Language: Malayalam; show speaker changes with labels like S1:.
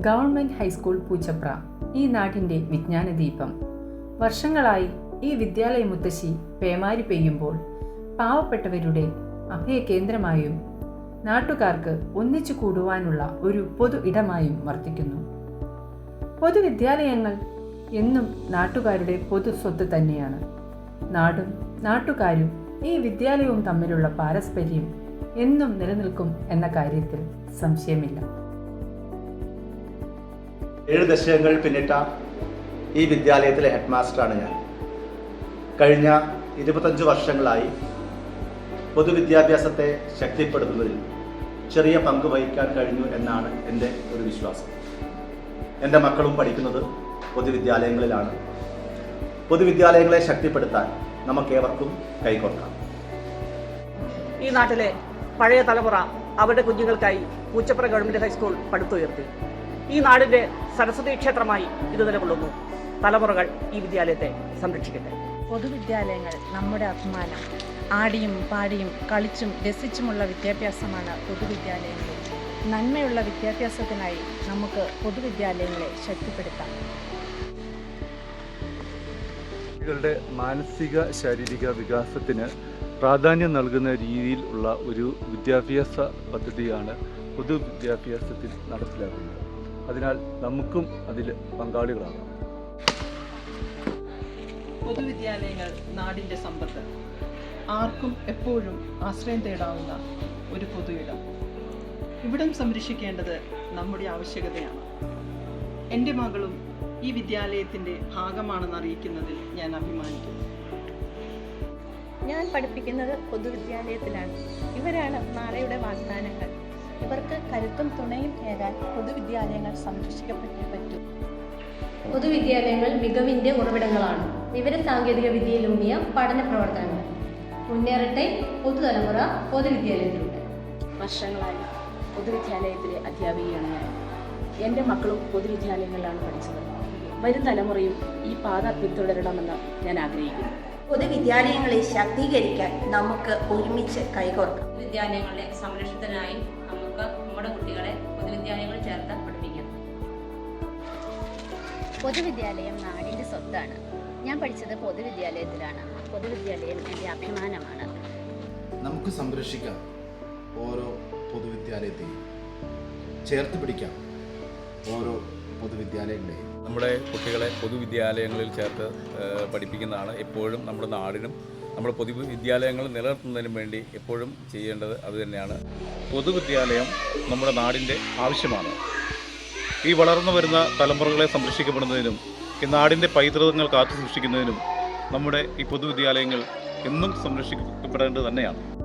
S1: ഗവൺമെന്റ് ഹൈസ്കൂൾ പൂച്ചപ്ര ഈ നാടിന്റെ വിജ്ഞാനദീപം. വർഷങ്ങളായി ഈ വിദ്യാലയ മുത്തശ്ശി പേമാരി പെയ്യുമ്പോൾ പാവപ്പെട്ടവരുടെ അഭയകേന്ദ്രമായും നാട്ടുകാർക്ക് ഒന്നിച്ചു കൂടുവാനുള്ള ഒരു പൊതു ഇടമായും വർത്തിക്കുന്നു. പൊതുവിദ്യാലയങ്ങൾ എന്നും നാട്ടുകാരുടെ പൊതു സ്വത്ത് തന്നെയാണ്. നാടും നാട്ടുകാരും ഈ വിദ്യാലയവും തമ്മിലുള്ള പാരസ്പര്യം എന്നും നിലനിൽക്കും എന്ന കാര്യത്തിൽ സംശയമില്ല.
S2: ഏഴ് ദശകങ്ങൾ പിന്നിട്ട ഈ വിദ്യാലയത്തിലെ ഹെഡ് മാസ്റ്ററാണ് ഞാൻ. കഴിഞ്ഞ ഇരുപത്തഞ്ച് വർഷങ്ങളായി പൊതുവിദ്യാഭ്യാസത്തെ ശക്തിപ്പെടുത്തുന്നതിൽ ചെറിയ പങ്ക് വഹിക്കാൻ കഴിഞ്ഞു എന്നാണ് എന്റെ ഒരു വിശ്വാസം. എന്റെ മക്കളും പഠിക്കുന്നത് പൊതുവിദ്യാലയങ്ങളിലാണ്. പൊതുവിദ്യാലയങ്ങളെ ശക്തിപ്പെടുത്താൻ നമുക്കേവർക്കും കൈകോർക്കാം
S3: ഈ നാട്ടിലെ പഴയ തലമുറ അവരുടെ കുഞ്ഞുങ്ങൾക്കായി പൂച്ചപ്പുറ ഗവൺമെന്റ് ഹൈസ്കൂൾ പടുത്തുയർത്തി. ഈ നാടിന്റെ സരസ്വതി ക്ഷേത്രമായി ഇത് നിലകൊള്ളുന്നു. തലമുറകൾ ഈ വിദ്യാലയത്തെ സംരക്ഷിക്കട്ടെ.
S4: പൊതുവിദ്യാലയങ്ങൾ നമ്മുടെ അഭിമാനം. ആടിയും പാടിയും കളിച്ചും രസിച്ചുമുള്ള വിദ്യാഭ്യാസമാണ് പൊതുവിദ്യാലയങ്ങളിൽ നന്മയുള്ള വിദ്യാഭ്യാസത്തിനായി നമുക്ക് പൊതുവിദ്യാലയങ്ങളെ ശക്തിപ്പെടുത്താം.
S5: കുട്ടികളുടെ മാനസിക ശാരീരിക വികാസത്തിന് പ്രാധാന്യം നൽകുന്ന രീതിയിൽ ഉള്ള ഒരു വിദ്യാഭ്യാസ പദ്ധതിയാണ് പൊതുവിദ്യാഭ്യാസത്തിൽ നടപ്പിലാക്കുന്നത്. അതിനാൽ നമുക്കും അതിൽ പങ്കാളികളാകാം.
S6: പൊതുവിദ്യാലയങ്ങൾ നാടിന്റെ സമ്പത്ത്. ആർക്കും എപ്പോഴും ആശ്രയം തേടാവുന്ന ഒരു പൊതു ഇടം ഇവിടം സംരക്ഷിക്കേണ്ടത് നമ്മുടെ ആവശ്യകതയാണ്. എന്റെ മകളും ഈ വിദ്യാലയത്തിന്റെ ഭാഗമാണെന്ന് അറിയിക്കുന്നതിൽ ഞാൻ അഭിമാനിക്കുന്നു.
S7: ഞാൻ പഠിപ്പിക്കുന്നത് പൊതുവിദ്യാലയത്തിലാണ്. ഇവരാണ് നാളെയുടെ വാഗ്ദാനങ്ങൾ. ഇവർക്ക് കരുത്തും തുണയും ഏകാൻ പൊതുവിദ്യാലയങ്ങൾ സംരക്ഷിക്കപ്പെട്ടേ പറ്റൂ.
S8: പൊതുവിദ്യാലയങ്ങൾ മികവിന്റെ ഉറവിടങ്ങളാണ്. വിവര സാങ്കേതിക വിദ്യയിലൂന്നിയ പഠന പ്രവർത്തനങ്ങൾ. മുന്നേറട്ടെ പുതുതലമുറ പൊതുവിദ്യാലയത്തിലൂടെ.
S9: വർഷങ്ങളായി പൊതുവിദ്യാലയത്തിലെ അധ്യാപികയാണ് ഞാൻ. എന്റെ മക്കളും പൊതുവിദ്യാലയങ്ങളിലാണ് പഠിച്ചത്. വരും തലമുറയും ഈ പാത പിന്തുടരണമെന്ന് ഞാൻ ആഗ്രഹിക്കുന്നു.
S10: പൊതുവിദ്യാലയങ്ങളെ ശാക്തീകരിക്കാൻ നമുക്ക് ഒരുമിച്ച് കൈകോർക്കാം.
S11: വിദ്യാലയങ്ങളുടെ സംരക്ഷണത്തിനായി നമുക്ക് നമ്മുടെ കുട്ടികളെ പൊതുവിദ്യാലയങ്ങളിൽ ചേർത്ത് പഠിപ്പിക്കാം.
S7: പൊതുവിദ്യാലയം നാടിന്റെ സ്വത്താണ്. ഞാൻ പഠിച്ചത് പൊതുവിദ്യാലയത്തിലാണ്. പൊതുവിദ്യാലയം എന്റെ അഭിമാനമാണ്.
S12: നമുക്ക് സംരക്ഷിക്കാം ഓരോ പൊതുവിദ്യാലയത്തെയും. ചേർത്ത് പിടിക്കാം ഓരോ പൊതുവിദ്യാലയങ്ങളെയും.
S13: നമ്മുടെ കുട്ടികളെ പൊതുവിദ്യാലയങ്ങളിൽ ചേർത്ത് പഠിപ്പിക്കുന്നതാണ് എപ്പോഴും നമ്മുടെ നാടിനും നമ്മുടെ പൊതുവിദ്യാലയങ്ങൾ നിലനിർത്തുന്നതിനും വേണ്ടി എപ്പോഴും ചെയ്യേണ്ടത് അതുതന്നെയാണ്
S14: പൊതുവിദ്യാലയം നമ്മുടെ നാടിന്റെ ആവശ്യമാണ്. ഈ വളർന്നു വരുന്ന തലമുറകളെ സംരക്ഷിക്കപ്പെടുന്നതിനും ഈ നാടിന്റെ പൈതൃകങ്ങൾ കാത്തു സൂക്ഷിക്കുന്നതിനും നമ്മുടെ ഈ പൊതുവിദ്യാലയങ്ങൾ എന്നും സംരക്ഷിക്കപ്പെടേണ്ടത് തന്നെയാണ്.